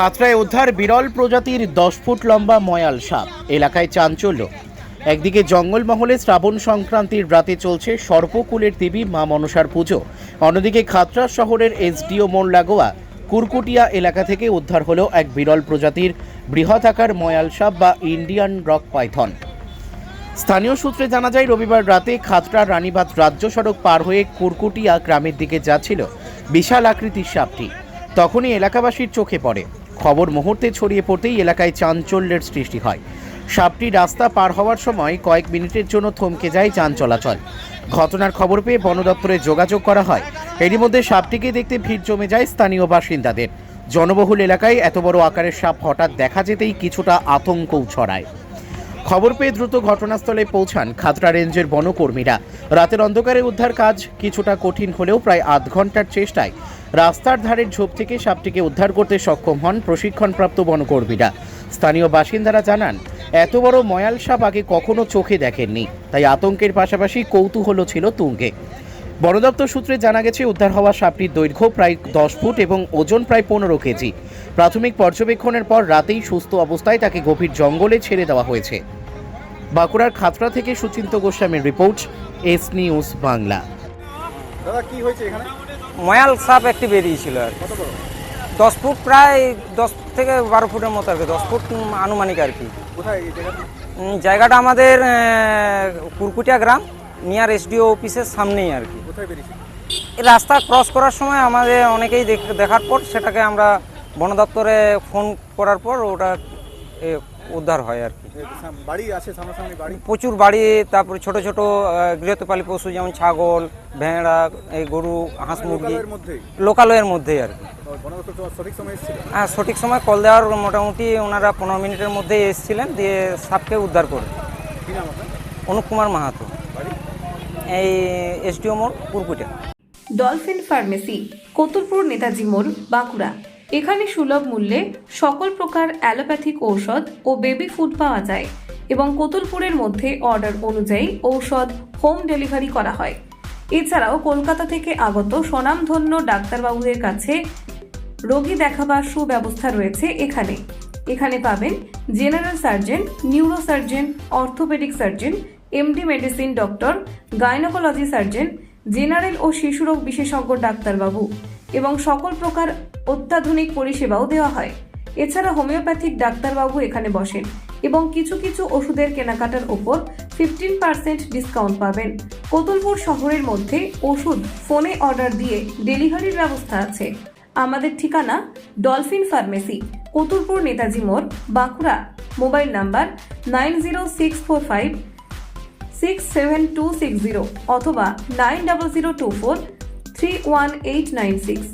খাতড়ায় উদ্ধার বিরল প্রজাতির দশ ফুট লম্বা ময়াল সাপ। এলাকায় চাঞ্চল্য। একদিকে জঙ্গলমহলে শ্রাবণ সংক্রান্তির রাতে চলছে সর্পকুলের দেবী মা মনসার পুজো। অন্যদিকে খাতড়া শহরের এসডিও মোড় লাগোয়া কুরকুটিয়া এলাকা থেকে উদ্ধার হলো এক বিরল প্রজাতির বৃহৎ আকার ময়াল সাপ বা ইন্ডিয়ান রক পাইথন। স্থানীয় সূত্রে জানা যায়, রবিবার রাতে খাতড়া রানীবাদ রাজ্য সড়ক পার হয়ে কুরকুটিয়া গ্রামের দিকে যাচ্ছিল বিশাল আকৃতির সাপটি। তখনই এলাকাবাসীর চোখে পড়ে। খবর মুহূর্তে ছড়িয়ে পড়তেই এলাকায় চাঞ্চল্যের সৃষ্টি হয়। সাপটি রাস্তা পার হওয়ার সময় কয়েক মিনিটের জন্য থমকে যায় যান চলাচল। ঘটনার খবর পেয়ে বন দপ্তরে যোগাযোগ করা হয়। এরই মধ্যে সাপটিকে দেখতে ভিড় জমে যায় স্থানীয় বাসিন্দাদের। জনবহুল এলাকায় এত বড় আকারের সাপ হঠাৎ দেখা যেতেই কিছুটা আতঙ্কও ছড়ায়। খবর পেয়ে দ্রুত ঘটনাস্থলে পৌঁছান খাতড়া রেঞ্জের বনকর্মীরা। রাতের অন্ধকারে উদ্ধার কাজ কিছুটা কঠিন হলেও প্রায় আধ ঘণ্টার চেষ্টায় রাস্তার ধারের ঝোপ থেকে সাপটিকে উদ্ধার করতে সক্ষম হন প্রশিক্ষণপ্রাপ্ত বনকর্মীরা। স্থানীয় বাসিন্দারা জানান, এত বড় ময়াল সাপ আগে কখনো চোখে দেখেননি, তাই আতঙ্কের পাশাপাশি কৌতূহলও ছিল তুঙ্গে। বন দপ্তর সূত্রে জানা গেছে, উদ্ধার হওয়া সাপটির দৈর্ঘ্য প্রায় দশ ফুট এবং ওজন প্রায় পনেরো কেজি। প্রাথমিক পর্যবেক্ষণের পর রাতেই সুস্থ অবস্থায় তাকে গভীর জঙ্গলে ছেড়ে দেওয়া হয়েছে। বাঁকুড়ার খাতড়া থেকে সুচিন্ত গোস্বামীর রিপোর্ট, এস নিউজ বাংলা। দাদা, কি হয়েছে এখানে? ময়াল সাপ একটি বেরিয়েছিল আর কি। দশ ফুট প্রায় দশ থেকে বারো ফুটের মতো আর কি দশ ফুট আনুমানিক আর কি। জায়গাটা? আমাদের কুরকুটিয়া গ্রাম নিয়ার এসডিও অফিসের সামনেই আর কি। রাস্তা ক্রস করার সময় আমাদের অনেকেই দেখ- দেখার পর সেটাকে আমরা বন দপ্তরে ফোন করার পর ওটা এ, উদ্ধার হয় আর কি। বাড়ি আছে সামনাসামনি বাড়ি? প্রচুর বাড়ি তারপরে ছোট ছোট গৃহপালিত পশু যেমন ছাগল ভেড়া এই গরু হাঁস মুরগি। লোকালয়ের মধ্যেই? আর কি। হ্যাঁ সঠিক সময় কল দেওয়ার মোটামুটি ওনারা পনেরো মিনিটের মধ্যেই এসেছিলেন দিয়ে সাপকে উদ্ধার করে। কি নাম আপনার? অনুপ কুমার মাহাতো। বাড়ি? এই এসডিও মোড় কুরকুটিয়া ডলফিন ফার্মেসি কতুলপুর নেতাজি মোড় বাঁকুড়া। এখানে সুলভ মূল্যে সকল প্রকার অ্যালোপ্যাথিক ঔষধ ও বেবি ফুড পাওয়া যায় এবং কোতুলপুরের মধ্যে অর্ডার অনুযায়ী ঔষধ হোম ডেলিভারি করা হয়। এছাড়াও কলকাতা থেকে আগত স্বনামধন্য ডাক্তারবাবুদের কাছে রোগী দেখাবার সুব্যবস্থা রয়েছে এখানে। এখানে পাবেন general surgeon neuro surgeon orthopedic surgeon, MD medicine doctor, gynaecology surgeon, general ও শিশুরোগ বিশেষজ্ঞ ডাক্তারবাবু এবং সকল প্রকার অত্যাধুনিক পরিষেবাও দেওয়া হয়। এছাড়া হোমিওপ্যাথিক ডাক্তারবাবু এখানে বসেন এবং কিছু কিছু ওষুধের কেনাকাটার ওপর ফিফটিন পার্সেন্ট ডিসকাউন্ট পাবেন। কতুলপুর শহরের মধ্যে ওষুধ ফোনে অর্ডার দিয়ে ডেলিভারির ব্যবস্থা আছে। আমাদের ঠিকানা ডলফিন ফার্মেসি, কতুলপুর নেতাজি মোড়, Bankura. Mobile number nine zero six four five six seven two six zero অথবা nine double zero two four three one eight nine six.